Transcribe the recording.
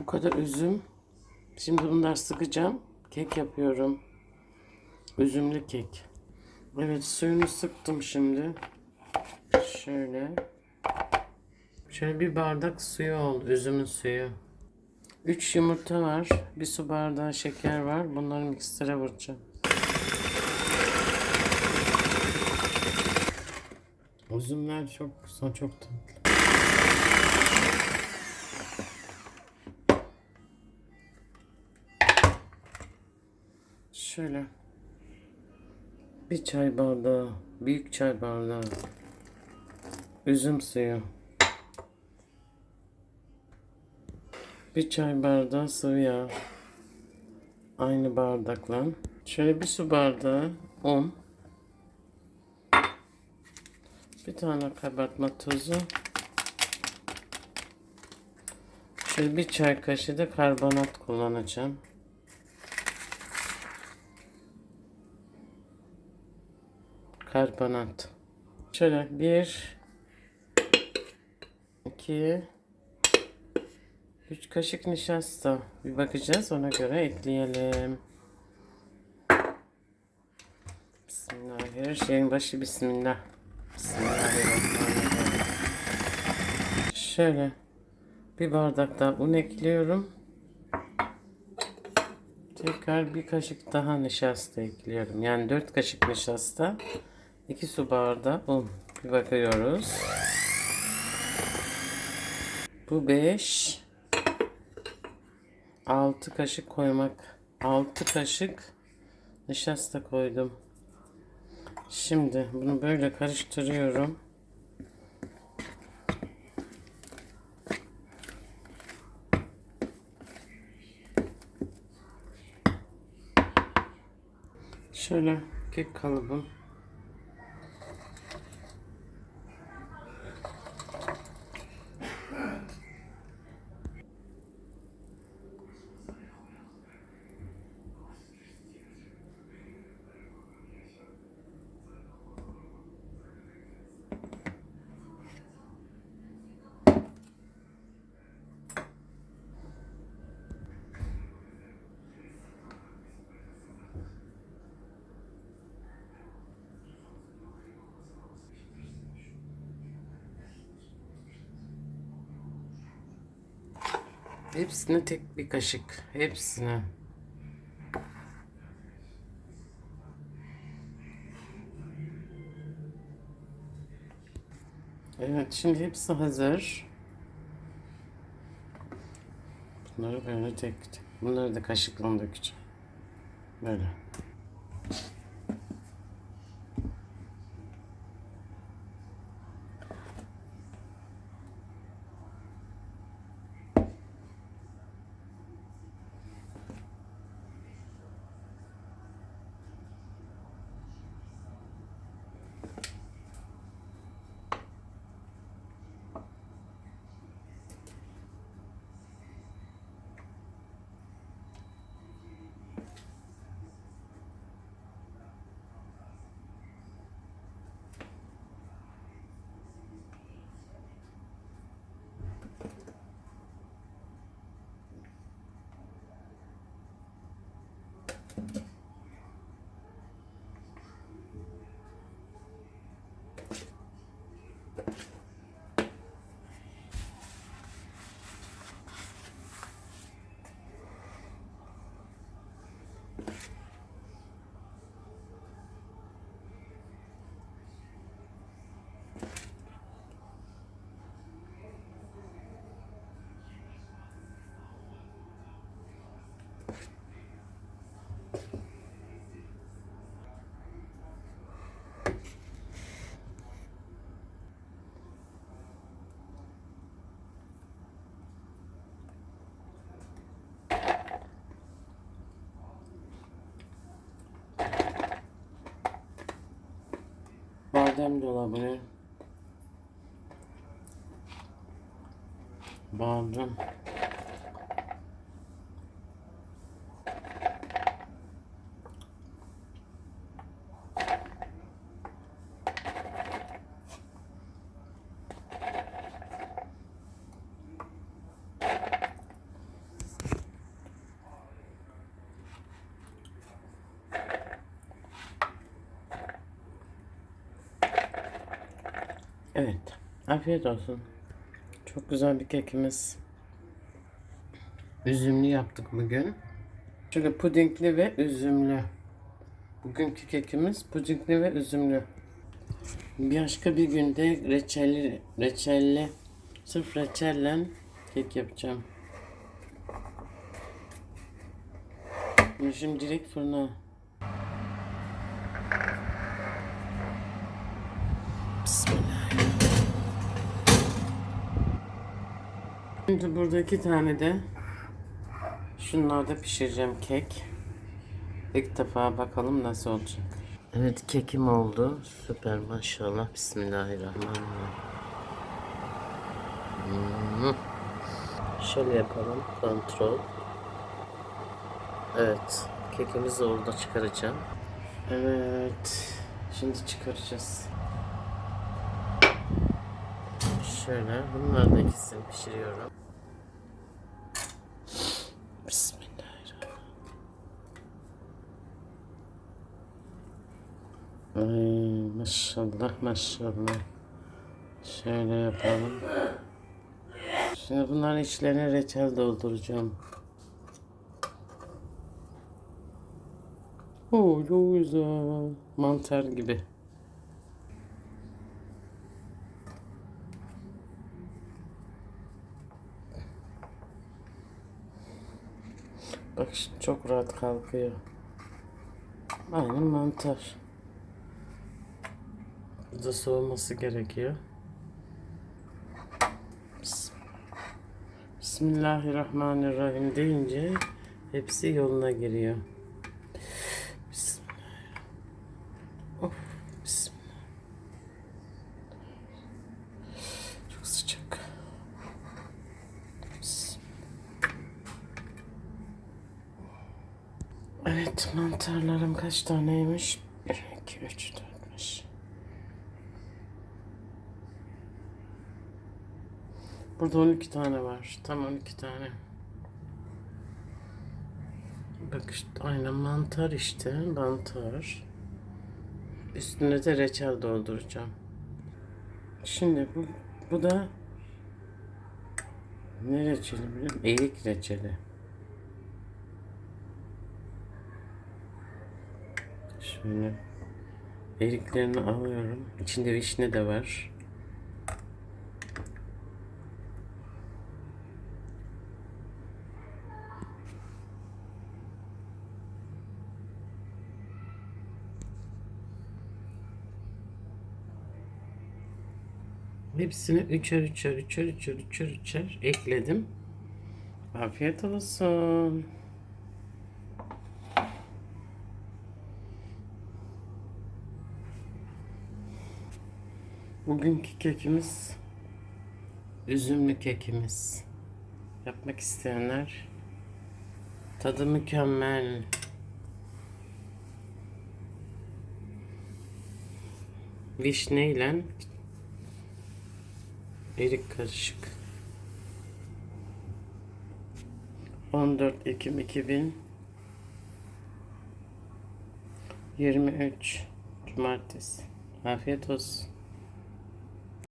Bu kadar üzüm. Şimdi bunlar sıkacağım. Kek yapıyorum. Üzümlü kek. Evet suyunu sıktım şimdi. Şöyle. Şöyle bir bardak suyu oldu. Üzümün suyu. 3 yumurta var. Bir su bardağı şeker var. Bunları miksere vuracağım. Üzümler çok güzel, çok tatlı. Şöyle. Bir çay bardağı, büyük çay bardağı. Üzüm suyu. Bir çay bardağı sıvı yağ. Aynı bardakla. Şöyle bir su bardağı un. Bir tane kabartma tozu. Şöyle bir çay kaşığı da karbonat kullanacağım. Karbonat. Şöyle bir, iki, üç kaşık nişasta. Bir bakacağız ona göre ekleyelim. Bismillah. Başı Bismillah. Bismillahirrahmanirrahim. Şöyle bir bardak daha un ekliyorum. Tekrar bir kaşık daha nişasta ekliyorum. Yani 4 kaşık nişasta. 2 su bardağı un. Bir bakıyoruz. Bu 5 6 kaşık koymak. 6 kaşık nişasta koydum. Şimdi bunu böyle karıştırıyorum. Şöyle kek kalıbım. Hepsine tek bir kaşık. Hepsine. Evet şimdi hepsi hazır. Bunları böyle tek tek. Bunları da kaşıkla dökeceğim. Böyle. Badem de olabilir. Evet. Afiyet olsun. Çok güzel bir kekimiz. Üzümlü yaptık bugün. Şöyle pudingli ve üzümlü. Bugünkü kekimiz pudingli ve üzümlü. Bir başka bir günde reçelli, reçelli, sırf reçelle kek yapacağım. Şimdi direkt fırına. Bismillah. Şimdi burada iki tane de şunlarda pişireceğim kek. İlk defa bakalım nasıl olacak. Evet kekim oldu. Süper maşallah. Bismillahirrahmanirrahim. Hmm. Şöyle yapalım. Kontrol. Evet. Kekimizi orada çıkaracağım. Evet. Şimdi çıkaracağız. Şöyle bunlar da ikisini pişiriyorum. Bismillahirrahmanirrahim. Ay maşallah maşallah. Şöyle yapalım. Şimdi bunların içlerine reçel dolduracağım. Oo çok güzel. Mantar gibi. Bak şimdi çok rahat kalkıyor. Aynen mantar. Bu da soğuması gerekiyor. Bis- Bismillahirrahmanirrahim deyince hepsi yoluna giriyor. Bismillah. Of, bismillah. Çok sıcak. Bismillah. Evet mantarlarım kaç taneymiş? 1, 2, 3, 4, 5. Burada 12 tane var. Tam 12 tane. Bak işte aynen mantar işte. Mantar. Üstüne de reçel dolduracağım. Şimdi bu, bu da ne reçeli biliyor musun? Erik reçeli. Şöyle eriklerini alıyorum. İçinde vişne de var. Hepsini üçer üçer üçer üçer üçer üçer ekledim. Afiyet olsun. Bugünkü kekimiz üzümlü kekimiz. Yapmak isteyenler tadı mükemmel. Vişne ile erik karışık. 14 Ekim 2023 Cumartesi. Afiyet olsun.